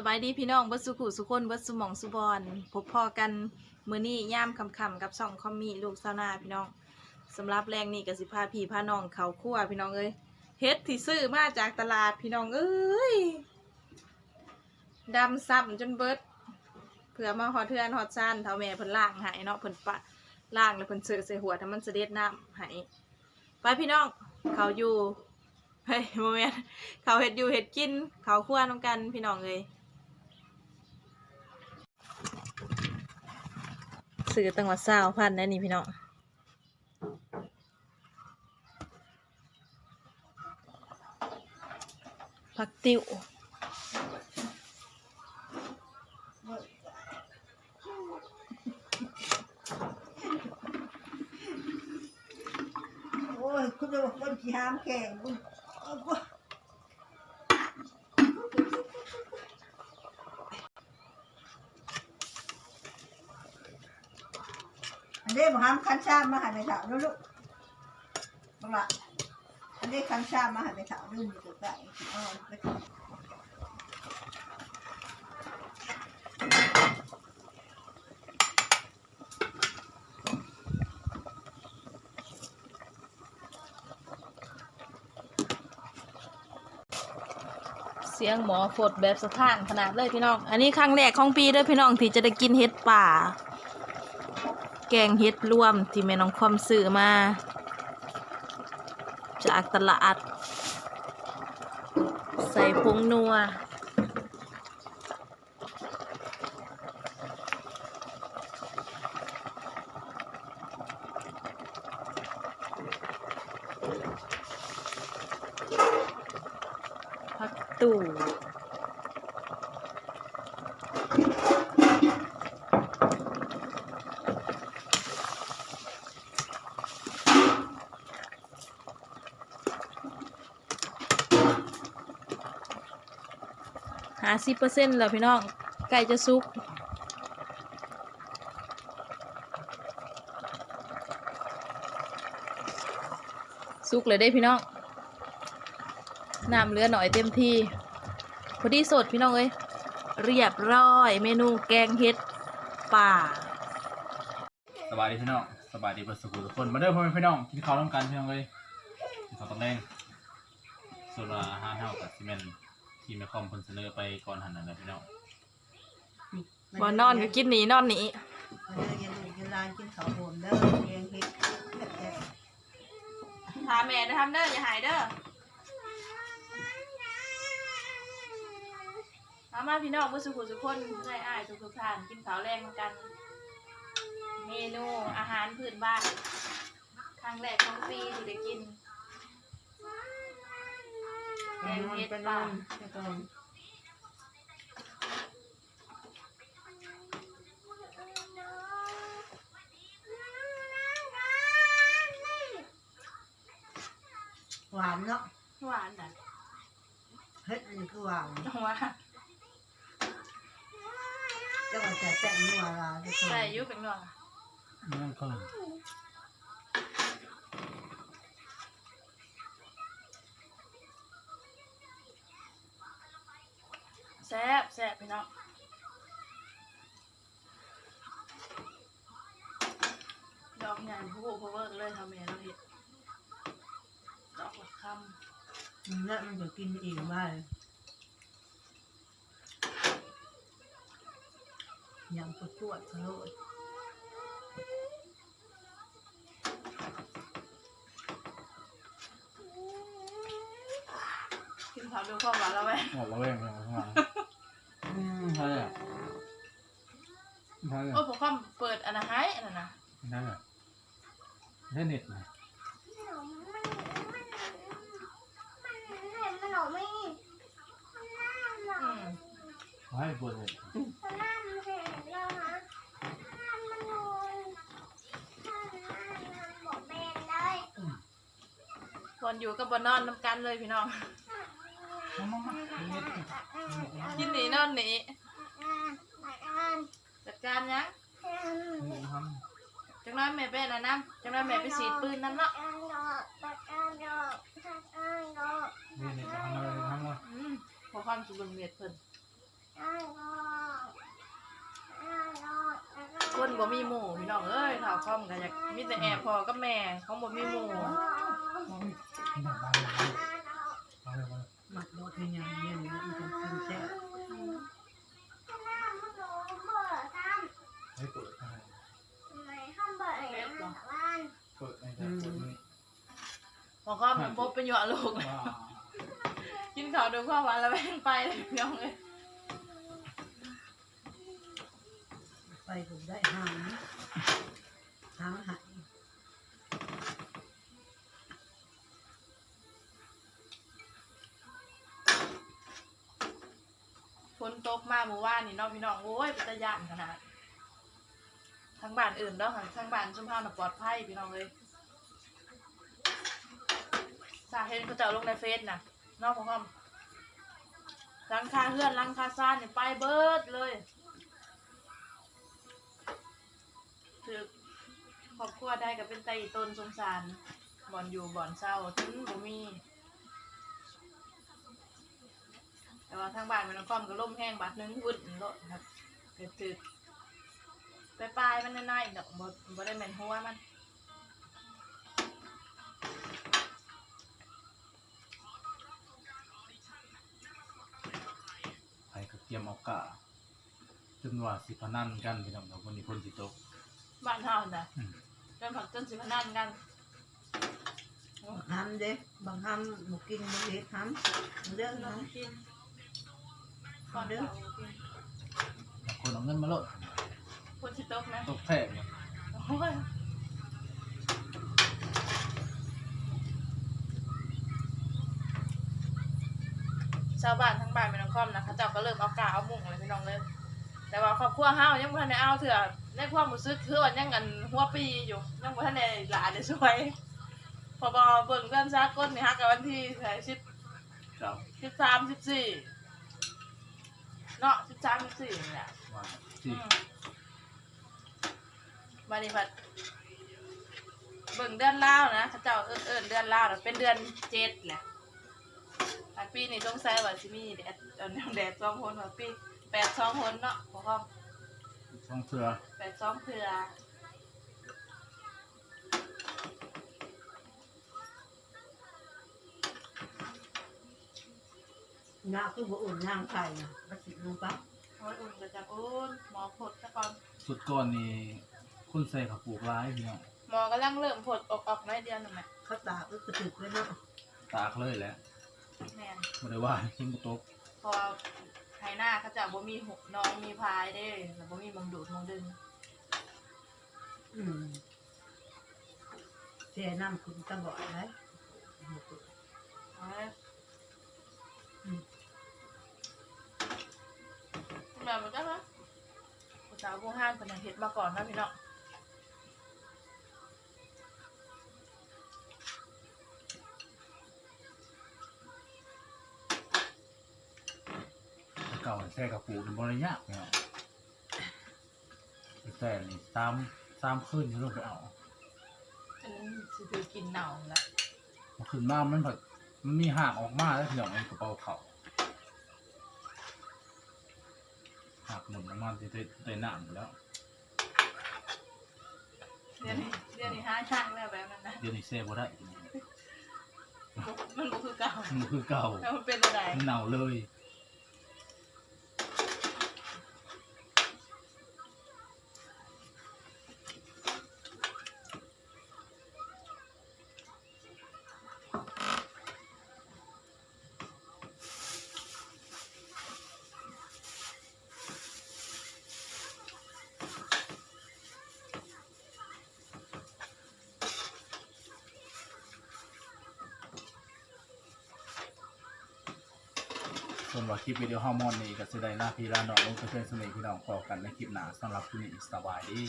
สบายดีพี่น้องเบิดสุขุสุคนเบิดสุหมองสุบอนพบพอกันมือนี้ย่ามคำๆกับสองคอมมีลูกสาวนาพี่น้องสำหรับแรงนี่ก็สิพาพี่พาน้องเขาคั่วพี่น้องเอ้ยเฮ็ดที่ซื้อมาจากตลาดพี่น้องเอ้ยดำซ้ำจนเบิดเผื่อมาฮอเทือนฮอดซ่านเท่าแม่เพิ่นล้างให้เนาะเพิ่นปะล้างแล้วเพิ่นเสือใส่หัวถ้ามันเสด็จน้ำให้ไปพี่น้องเขาอยู่เฮ้ยโมเมนเขาเฮ็ดอยู่เฮ็ดกินเขาคั่วน้ำกันพี่น้องเอ้ย ซื้อตั้งว่าเศร้าพันนะนี่พี่น้องผักติวโอ้ยคุณจะบอกคนขี้ห้ามแข่งคุณ เอาวะอันนี้บอกห้ามคันชามาหาในเถาด้วยลูกบอกละอันนี้คันชามาหาในเถาด้วยมีตัวใส่เอาไปก่อนเสียงหมอฝดแบบสะท้านขนาดเลยพี่น้อง อันนี้ครั้งแรกของปีเด้วยพี่น้องที่จะได้กินเห็ดป่า แกงเห็ดรวมที่แม่น้องควมซื้อมา จากตลาด ใส่ผงนัวผักตู่าสิเปอร์เซ็นต์แล้วพี่น้องไก่จะสุกสุกเลยได้พี่น้องน้ำเลือหน่อยเต็มที่พอดีสดพี่น้องเอ้ยเรียบร้อย เมนูแกงเห็ดป่าสบายดีพี่น้องสบายดีเพื่อนสุขทุกคนมาเด้อพ่อแม่พี่น้องกินข้าวร่วมกันพี่น้องเลยกินข้าวต้มแดงส่วนว่าอาหารเท่ากับซีเมนต์ ที่แม่คอมเพิ่นเสนอไปก่อนหันนั่นแหละพี่น้องบ่นอนก็กินหนีนอนหนีเอาเด้ออยังลูกอยังหลานกินข้าวโพดเด้อเลี้ยงเฮ็ดแท้ๆถามแม่นะทำเด้ออย่าหายเด้อมามาพี่น้องผู้สุขุสุกคนได้อ้ายทุกทุกๆท่านกินข้าวแรงกัน เมนูอาหารพื้นบ้านครั้งแรกของปีที่ได้กิน แกงเห็ดป่าหวานเนาะหวานน่ะเฮ็ดอันนี้คือหวานว่าเจ้าก็จะแต่งนัวลาทุกคนใส่อยุเป็นหน่อยนั่นก็แซ่บแซ่บพี่น้องดอกใหญ่ผู้ผู้เวิร์กเลยทำเองเราเห็ดดอกละคมันเนี่ยมันจะกินอีกบ้างยำปวดปวดๆทะลุำกินข้าวดูความหวานแล้วไหม หมดแล้วเว้ยพี่น้องข้างหลังอืม ใช่เลยอะใช่เลยโอ้ผมความเปิดอันนั้นให้อันนั้นนะใช่เลยใช่เน็ตนะอืมให้บนเน็ตบอลอยู่กับบอลนอนน้ำกันเลยพี่น้องมามามาเน็ตกินหนีนอนหนีจัดการยัง เน็ตท จัง น้อยแม่เป็นนะน้ำจังน้อยแม่ไปสีดปืนนั่นเนาะำนี่เน็ตทำอะไรทำวะอืมพอความสุบนเมียดเพิ่นคนบ่มีหมู่พี่น้องเอ้ยข่าวคอมก็อยากมีแต่แอบพอกับแม่เขาบ่มีหมู่หมักรถให้ยังเย็นนะมันจะกินแซ่บให้เปิดให้ เปิดให้ได้เปิดนี่พอคอมมันพบเป็นหยวลูกว้ากินข้าวดูข้าวหวานแล้วแม่งไปเลยพี่น้องเอ้ยไปผมได้หางหางหายฝนตกมาเมื่อวานนี่เน้องพี่น้องโอ้ยเป็นตะย่านขนาดทางบ้านอื่นเนาะทางบ้านชุมพรน่ะปลอดภัยพี่น้องเลย สาเหตุเขาจะเอาลงในเฟซน่ะเนอกของคอมหลังคาเฮือนหลังคาซ่านเนี่ยไปเบิดเลยคือครอบครัวได้ก็เป็นไตต้นสงสาร บ่อนอยู่บ่อนเศร้าถึงบ่มี แต่ว่าทางบ้านมันน้องคอมก็ล่มแห้งบาดนึงวุ่นโลดครับเกิดตึกไปปลายมันน้อยๆดอกบ่บ่ได้แม่นหัวมัน เตรียมเอากะจนว่าสิพนันกันพี่น้องเนาะวันนี้คนสิตก บ้านเฮาน่ะอืม จนผักจนสิพนันกันบางทำเด้บางทำหมูกินบางเด็ดทำเรื่องน้องทำกินก่อนเด้อกินบางคนเอาเงินมาโลดคนสิตกนะตกแท้เนี่ยโอ้ย ชาวบ้านทั้งบ้านเป็นน้องคอมนะเขาเจ้าก็เริ่มเอากาเอามุงเลยพี่น้องเลยแต่ว่าครอบครัวเฮายังบ่ทันได้เอาเถื่อในความรู้สึกคือว่ายังกันหัวปีอยู่ยังบ่ทันได้หลานได้ช่วยพอบ่เบิ่งเพื่อนซากลนี่ฮักกับวันที่เท่าไหร่สิบเจ้าสิบสามสิบสี่เนาะสิบสามสิบสี่นี่แหละว่าอืสิมมานี่พัดเบิ่งเดือนล่าวนะเขาเจ้าเอิ้นเอิ้นเดือนล่าวน่ะเป็นเดือนเจ็ดแหละ อันปีนี้ต้องใส่ว่าสิมีแดดเอันแดดสองคนว่าปีแปดสองคนเนาะพอคอมช่องเสือแปดสองเถื่องาคือบ่อุ่นย่างไข่นะบัดสิลงปั๊บโอ้ยอุ่นก็จะอุ่นหมอผดซะก่อนสุดก่อนนี่คนใส่ข้าวปลูกร้ายพี่น้องหมอกำลังเริ่มผดออกออกในเดือนหนึ่งไหมเขาตากก็กระตึกเลยเนาะตากเลยแหละ แม่นบ่ได้ว่ากินบ่ตกพอไฮหน้าเขาจะบ่มีหุบน้องมีพายเด้แล้วบ่มีมงดูดมงดึงอืมเสียน้ำคุณตะบ่อยเลยเอาเลยอืมแบบมันก็นะผู้สาวผู้ห้างเป็นอย่างเฮ็ดมาก่อนนะพี่เนาะ ก่าแช่ข้าวปลูกนี่บ่ได้ยากพี่น้องแต่นี่ตามตามขึ้นที่ลงไปเอาอันนี้สิคือกินเหน่าแล้วมันขึ้นมามันแบบมันมีหากออกมาแล้วพี่น้องมันกระเป๋าเขาหักหมุนออกมาที่เตะหนามอยู่แล้ว เดี๋ยวนี้เดี๋ยวนี้ห้าช่างแล้วแบบนั้นนะเดี๋ยวนี้เซ่บ่ได้ มันบ่คือเก่ามันคือเก่าแล้วมันเป็นอะไร มันเน่าเลย นว่าคลิปวิดีโอห้ามอนนี้ก็จะได้หน้าพี่ลาน้องลงเพื่อนสนิทพี่น้องพอกันในคลิปหน้าสำหรับคลิปนี้สบายดี